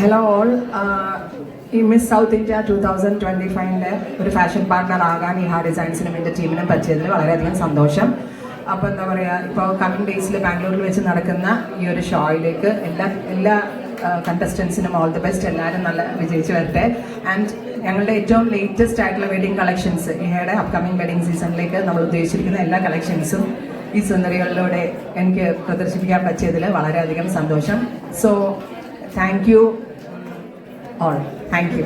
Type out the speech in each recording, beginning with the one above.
Hello all ഈ miss south India two thousand twenty ഫൈവിന്റെ ഒരു fashion partner ആകാൻ ഈ ഹാ ഡിസൈൻസിനും എന്റെ ടീമിനും പറ്റിയതിൽ വളരെയധികം സന്തോഷം. അപ്പോൾ എന്താ പറയുക ഇപ്പോൾ കമ്മിങ് ഡേയ്സിൽ ബാംഗ്ലൂരിൽ വെച്ച് നടക്കുന്ന ഈ ഒരു ഷോയിലേക്ക് എല്ലാ എല്ലാ കണ്ടസ്റ്റൻസിനും ഓൾ ദി ബെസ്റ്റ് എല്ലാവരും നല്ല വിജയിച്ചു വരട്ടെ. ആൻഡ് ഞങ്ങളുടെ ഏറ്റവും ലേറ്റസ്റ്റ് ആയിട്ടുള്ള വെഡിങ് കളക്ഷൻസ് ഇഹയുടെ അപ്കമിങ് വെഡിങ് സീസണിലേക്ക് നമ്മൾ ഉദ്ദേശിച്ചിരിക്കുന്ന എല്ലാ കളക്ഷൻസും ഈ സുന്ദരികളിലൂടെ എനിക്ക് പ്രദർശിപ്പിക്കാൻ പറ്റിയതിൽ വളരെയധികം സന്തോഷം. So thank you all thank you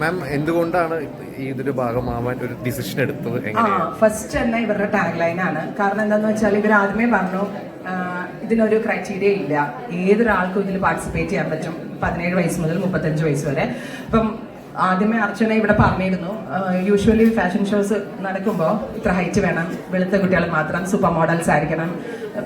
ma'am എന്തുകൊണ്ടാണ് ഈ ഇതിന്റെ ഭാഗമാവാൻ ഒരു ഡിസിഷൻ എടുത്തത്? ആ ഫസ്റ്റ് തന്നെ ഇവരുടെ ടാഗ് ആണ്. കാരണം എന്താണെന്ന് വെച്ചാൽ ഇവർ ആദ്യമേ പറഞ്ഞു ഇതിനൊരു ക്രൈറ്റീരിയ ഇല്ല. ഏതൊരാൾക്കും ഇതിൽ പാർട്ടിസിപ്പേറ്റ് ചെയ്യാൻ പറ്റും. പതിനേഴ് വയസ്സ് മുതൽ മുപ്പത്തഞ്ച് വയസ്സ് വരെ. അപ്പം ആദ്യമേ അർച്ചന ഇവിടെ പറഞ്ഞിരുന്നു യൂഷ്വലി ഫാഷൻ ഷോസ് നടക്കുമ്പോൾ ഇത്ര ഹൈറ്റ് വേണം വെളുത്ത കുട്ടികൾ മാത്രം സൂപ്പർ മോഡൽസ് ആയിരിക്കണം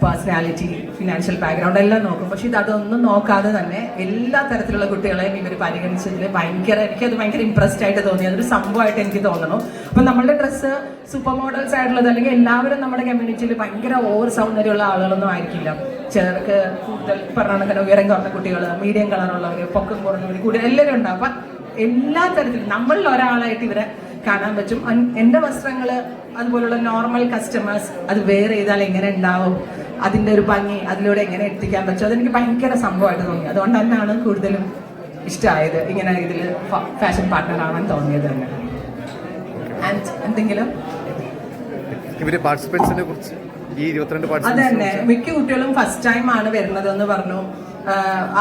പേഴ്സണാലിറ്റി ഫിനാൻഷ്യൽ ബാക്ക്ഗ്രൗണ്ട് എല്ലാം നോക്കും. പക്ഷെ ഇത് അതൊന്നും നോക്കാതെ തന്നെ എല്ലാ തരത്തിലുള്ള കുട്ടികളെയും ഇവർ പരിഗണിച്ചതിൽ ഭയങ്കര എനിക്കത് ഭയങ്കര ഇമ്പ്രസ്ഡ് ആയിട്ട് തോന്നി. അതൊരു സംഭവമായിട്ട് എനിക്ക് തോന്നുന്നു അപ്പം നമ്മളുടെ ഡ്രസ്സ് സൂപ്പർ മോഡൽസ് ആയിട്ടുള്ളത് അല്ലെങ്കിൽ എല്ലാവരും നമ്മുടെ കമ്മ്യൂണിറ്റിയിൽ ഭയങ്കര ഓവർ സൗന്ദര്യമുള്ള ആളുകളൊന്നും ആയിരിക്കില്ല. ചിലർക്ക് കൂടുതൽ പറഞ്ഞ ഉയരം കുറഞ്ഞ കുട്ടികൾ മീഡിയം കളറുള്ളവർ പൊക്കം കുറഞ്ഞവർ കൂടുതൽ എല്ലാവരും ഉണ്ടാവും. അപ്പം എല്ലാ തരത്തിലും നമ്മളിൽ ഒരാളായിട്ട് ഇവരെ കാണാൻ പറ്റും. എന്റെ വസ്ത്രങ്ങൾ അതുപോലുള്ള നോർമൽ കസ്റ്റമേഴ്സ് അത് വെയർ ചെയ്താൽ എങ്ങനെ ഉണ്ടാവും? അതിന്റെ ഒരു ഭംഗി അതിലൂടെ എങ്ങനെ എത്തിക്കാൻ പറ്റും? അതെനിക്ക് ഭയങ്കര സംഭവമായിട്ട് തോന്നി. അതുകൊണ്ട് തന്നെയാണ് കൂടുതലും ഇഷ്ടമായത് ഇങ്ങനെ ഇതിൽ ഫാഷൻ പാർട്ട്ണർ ആവാൻ തോന്നിയത് തന്നെ. ആൻഡ് എന്തെങ്കിലും? ഇവർ പാർട്ടിസിപ്പൻസിനെ കുറിച്ച് ഈ ഇരുപത്തിരണ്ട് അത് പാർട്ടിസിപ്പൻസ് തന്നെ മിക്ക കുട്ടികളും ഫസ്റ്റ് ടൈം ആണ് വരുന്നത് എന്ന് പറഞ്ഞു.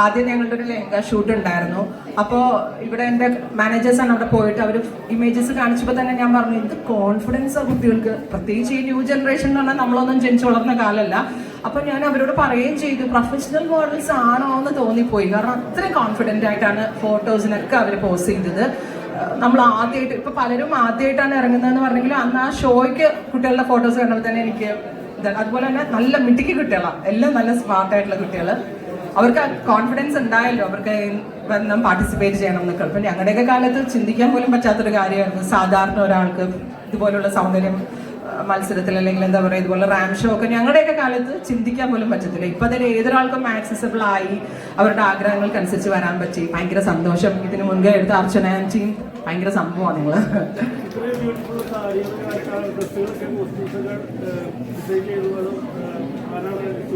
ആദ്യം ഞങ്ങളുടെ ഒരു ലെഹങ്ക ഷൂട്ട് ഉണ്ടായിരുന്നു. അപ്പോൾ ഇവിടെ എന്റെ മാനേജേഴ്സാണ് അവിടെ പോയിട്ട് അവർ ഇമേജസ് കാണിച്ചപ്പോൾ തന്നെ ഞാൻ പറഞ്ഞു ഇത് കോൺഫിഡൻസ് ആ കുട്ടികൾക്ക് പ്രത്യേകിച്ച് ഈ ന്യൂ ജനറേഷൻ എന്ന് പറഞ്ഞാൽ നമ്മളൊന്നും ജനിച്ചു വളർന്ന കാലമല്ല അപ്പോൾ ഞാൻ അവരോട് പറയുകയും ചെയ്തു പ്രൊഫഷണൽ മോഡൽസ് ആണോ എന്ന് തോന്നിപ്പോയി. കാരണം അത്രയും കോൺഫിഡന്റ് ആയിട്ടാണ് ഫോട്ടോസിനൊക്കെ അവർ പോസ്റ്റ് ചെയ്തത്. നമ്മൾ ആദ്യമായിട്ട് ഇപ്പം പലരും ആദ്യമായിട്ടാണ് ഇറങ്ങുന്നതെന്ന് പറഞ്ഞെങ്കിൽ അന്ന് ആ ഷോയ്ക്ക് കുട്ടികളുടെ ഫോട്ടോസ് കണ്ടപ്പോൾ തന്നെ എനിക്ക് അതുപോലെ തന്നെ നല്ല മിടുക്കി കുട്ടികളാണ്. എല്ലാം നല്ല സ്മാർട്ടായിട്ടുള്ള കുട്ടികൾ അവർക്ക് കോൺഫിഡൻസ് ഉണ്ടായല്ലോ. അവർക്ക് വന്ന് പാർട്ടിസിപ്പേറ്റ് ചെയ്യണം എന്നൊക്കെ അപ്പം ഞങ്ങളുടെയൊക്കെ കാലത്ത് ചിന്തിക്കാൻ പോലും പറ്റാത്തൊരു കാര്യമായിരുന്നു. സാധാരണ ഒരാൾക്ക് ഇതുപോലുള്ള സൗന്ദര്യം മത്സരത്തിൽ അല്ലെങ്കിൽ എന്താ പറയുക ഇതുപോലെ റാം ഷോ ഒക്കെ ഞങ്ങളുടെയൊക്കെ കാലത്ത് ചിന്തിക്കാൻ പോലും പറ്റത്തില്ല. ഇപ്പൊ അതിൽ ഏതൊരാൾക്കും ആക്സസിബിൾ ആയി അവരുടെ ആഗ്രഹങ്ങൾക്ക് അനുസരിച്ച് വരാൻ പറ്റി. ഭയങ്കര സന്തോഷം. ഇതിന് മുൻകൈ എടുത്ത അർച്ചന ടീം ഭയങ്കര സംഭവമാണ് നിങ്ങൾ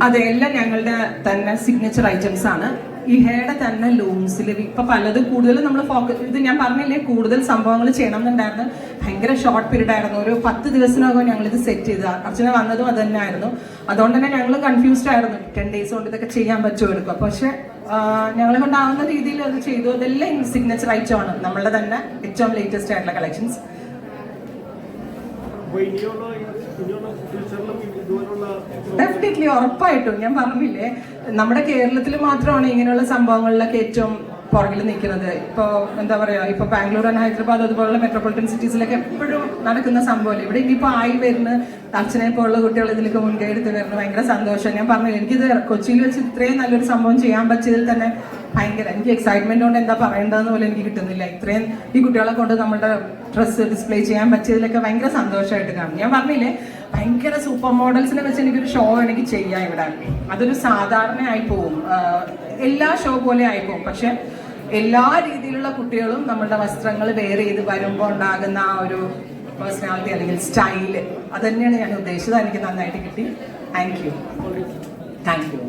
അതെ എല്ലാം ഞങ്ങളുടെ തന്നെ സിഗ്നേച്ചർ ഐറ്റംസ് ആണ്. ഈ ഹെയറുടെ തന്നെ ലൂംസിൽ ഇപ്പൊ പലതും കൂടുതൽ നമ്മൾ ഫോക്കസ് ഇത് ഞാൻ പറഞ്ഞില്ലേ കൂടുതൽ സംഭവങ്ങൾ ചെയ്യണം എന്നുണ്ടായിരുന്നു ഭയങ്കര ഷോർട്ട് പീരീഡ് ആയിരുന്നു. ഒരു പത്ത് ദിവസത്തിനകം ഞങ്ങൾ ഇത് സെറ്റ് ചെയ്ത. അർച്ചന വന്നതും അത് തന്നെ ആയിരുന്നു അതുകൊണ്ട് തന്നെ ഞങ്ങൾ കൺഫ്യൂസ്ഡ് ആയിരുന്നു. ടെൻ ഡേയ്സ് കൊണ്ട് ഇതൊക്കെ ചെയ്യാൻ പറ്റുമോ എടുക്കും പക്ഷെ ഞങ്ങളെ കൊണ്ടാവുന്ന രീതിയിൽ അത് ചെയ്തു. അതെല്ലാം സിഗ്നേച്ചർ ഐറ്റം ആണ്. നമ്മളുടെ തന്നെ ഏറ്റവും ലേറ്റസ്റ്റ് ആയിട്ടുള്ള കളക്ഷൻസ് അപ്പൊ ഇനിയുള്ള ഇനിയുള്ള ഫ്യൂച്ചറിലും ഇതുപോലുള്ള ഡെഫിനറ്റ്ലി ഉറപ്പായിട്ടും. ഞാൻ പറഞ്ഞില്ലേ നമ്മുടെ കേരളത്തിൽ മാത്രമാണ് ഇങ്ങനെയുള്ള സംഭവങ്ങളിലൊക്കെ ഏറ്റവും പുറകിൽ നിൽക്കുന്നത്. ഇപ്പോൾ എന്താ പറയുക ഇപ്പോൾ ബാംഗ്ലൂർ ആൻഡ് ഹൈദരാബാദ് അതുപോലുള്ള മെട്രോപൊളിറ്റൻ സിറ്റീസിലൊക്കെ എപ്പോഴും നടക്കുന്ന സംഭവമല്ലേ? ഇവിടെ ഇനിയിപ്പോൾ ആയി വരുന്ന അച്ഛനെ പോലുള്ള കുട്ടികൾ ഇതിലേക്ക് മുൻകൈ എടുത്ത് വരുന്നത് ഭയങ്കര സന്തോഷം. ഞാൻ പറഞ്ഞില്ല എനിക്കിത് കൊച്ചിയിൽ വെച്ച് ഇത്രയും നല്ലൊരു സംഭവം ചെയ്യാൻ പറ്റിയതിൽ തന്നെ ഭയങ്കര എനിക്ക് എക്സൈറ്റ്മെന്റ് കൊണ്ട് എന്താ പറയേണ്ടതെന്ന് പോലും എനിക്ക് കിട്ടുന്നില്ല. ഇത്രയും ഈ കുട്ടികളെ കൊണ്ട് നമ്മുടെ ഡ്രസ്സ് ഡിസ്പ്ലേ ചെയ്യാൻ പറ്റിയതിലൊക്കെ ഭയങ്കര സന്തോഷമായിട്ട് കാണും. ഞാൻ പറഞ്ഞില്ലേ ഭയങ്കര സൂപ്പർ മോഡൽസിനെ വെച്ച് എനിക്കൊരു ഷോ എനിക്ക് ചെയ്യാം ഇവിടെ. അതൊരു സാധാരണയായി പോവും. എല്ലാ ഷോ പോലെ ആയി പോവും. പക്ഷെ എല്ലാ രീതിയിലുള്ള കുട്ടികളും നമ്മളുടെ വസ്ത്രങ്ങൾ വെയർ ചെയ്ത് വരുമ്പോൾ ഉണ്ടാകുന്ന ആ ഒരു പേഴ്സണാലിറ്റി അല്ലെങ്കിൽ സ്റ്റൈൽ അത് തന്നെയാണ് ഞാൻ ഉദ്ദേശിച്ചത്. എനിക്ക് നന്നായിട്ട് കിട്ടി. Thank you thank you